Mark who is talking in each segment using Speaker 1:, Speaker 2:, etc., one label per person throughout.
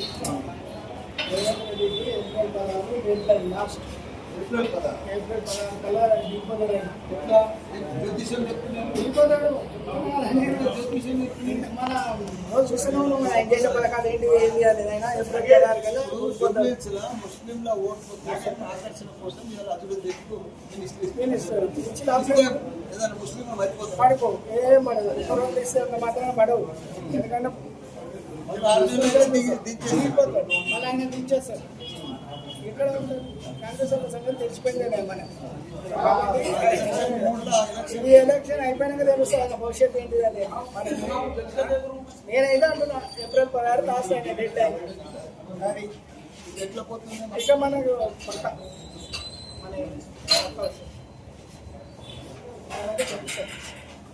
Speaker 1: రేవంత్ రెడ్డికి ఏప్రిల్ పదహారు last
Speaker 2: April పదహారు.
Speaker 1: ఏప్రిల్ పదహారు కల్లా
Speaker 2: ఎట్లా?
Speaker 1: మన చూస్తున్నాం ఆయన చేసే పథకాలు ఏంటి ఏంటి అనేది ఏప్రిల్ పదహారు కల్లా
Speaker 2: ముస్లింల ముస్లింల కోసం ఆకర్షణ కోసం ఇవాళ అభివృద్ధి ఏదైనా ముస్లింలు మరిపోతారు
Speaker 1: ఏం పడదు మాత్రమే పడవు ఎందుకంటే మళ్ళీ ఆయన దించేస్తాడు ఇక్కడ కాంగ్రెస్ వాళ్ళ సంగతి తెలిసిపోయిందే మన ఈ ఎలక్షన్ అయిపోయినాక తెలుస్తుంది ఆయన భవిష్యత్తు ఏంటిది అని నేనైతే అంటున్నా ఏప్రిల్ పదహారు లాస్ట్ అయిన డెడ్ లైన్ అది
Speaker 2: ఎట్లా పోతుంది
Speaker 1: ఇక మనకు పక్క మన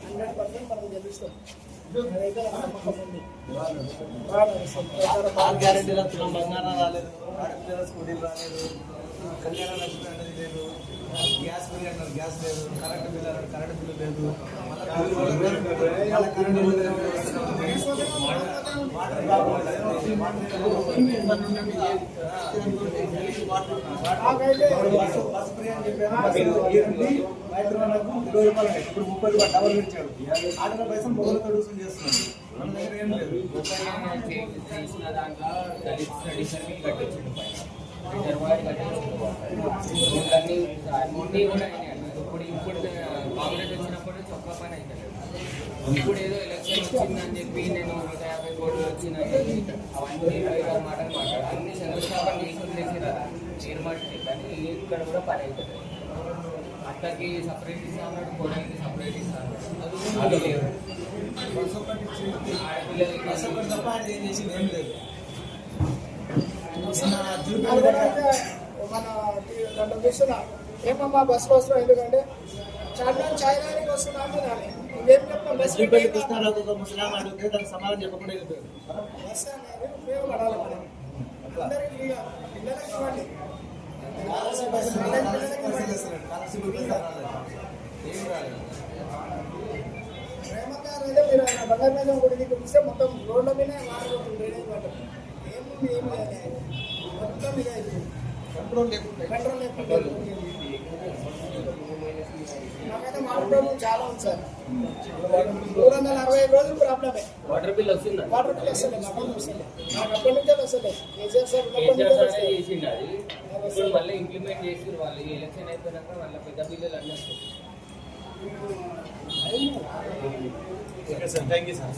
Speaker 1: హండ్రెడ్ పర్సెంట్ మనం తెలుస్తాం
Speaker 2: ఆరు గ్యారెంటీలు వస్తున్నాం. బంగారం రాలేదు. ఆడపిల్లల స్కూటీలు రాలేదు. కళ్యాణ లక్ష్మి అనేది లేదు. గ్యాస్ బిల్ అన్నారు గ్యాస్ లేదు. కరెంట్ బిల్ అన్నారు కరెంట్ లేదు. మళ్ళీ ఇప్పుడు ముప్పై రూపాయలు డబల్ ఇచ్చాడు ఆటల పైసలు మొదలు కడుగుతుంది చేస్తున్నాడు మన దగ్గర ఏం లేదు
Speaker 3: చేసిన దాంట్లో దళిత స్టడీస్ అని ఇప్పుడు ఇప్పుడు కాంగ్రెస్ వచ్చినప్పుడు నుంచి పని అయితే ఇప్పుడు ఏదో ఎలక్షన్ వచ్చిందని చెప్పి నేను నూట యాభై కోట్లు వచ్చినాయి అవన్నీ వేరే మాటలు మాట్లాడు అన్ని శంకుస్థాపన చేసి వదిలేసిరా నేను మాట్లాడి కానీ ఇక్కడ కూడా పని అవుతుంది అక్కడికి సపరేట్ ఇస్తా అన్నాడు కొడానికి సపరేట్ ఇస్తా అన్నాడు. అది లేదు. ఆడపిల్లలకి
Speaker 2: తప్ప ఏం చేసింది ఏం లేదు మన
Speaker 1: ఏమమ్మా బస్సు వస్తున్నాం ఎందుకంటే చార్మినార్ ఛాయ్ రానికి వస్తున్నా అంటున్నాను ఇదేం చెప్తాం బస్
Speaker 2: శ్రీపల్లి కృష్ణారావు ముసలాం అడిగితే దానికి సమాధానం చెప్పకుండా వెళ్ళిపోయారు.
Speaker 1: బస్ అనేది ఉపయోగపడాలి మనం అందరికీ పిల్లలకి ఇవ్వండి. గారు అయితే మీరు ఆయన బంగారు మీద గుడికి చూస్తే మొత్తం రోడ్ల మీద మారిపోతుంది. డ్రైనేజ్ వాటర్ ఏముంది ఏం లేదు. మొత్తం ఇదే. అయిపోయింది
Speaker 2: కంట్రోల్ లేకుండా
Speaker 1: కంట్రోల్ లేకుండా మాట ప్రాబ్లం చాలా ఉంది సార్. మూడు వందల అరవై ఐదు రోజులు ప్రాబ్లమే
Speaker 3: వాటర్ బిల్ వస్తుందా?
Speaker 1: వాటర్ బిల్ వస్తుంది నాకు అప్పటి నుంచి వస్తలే నాకు అప్పటి నుంచే కేసీఆర్ సార్
Speaker 3: అది. ఇప్పుడు మళ్ళీ ఇంప్లిమెంట్ చేసి వాళ్ళు. ఎలక్షన్ అయిపోయినాక వాళ్ళ పెద్ద బిల్లులు అన్నీ
Speaker 2: okay sir thank you sir.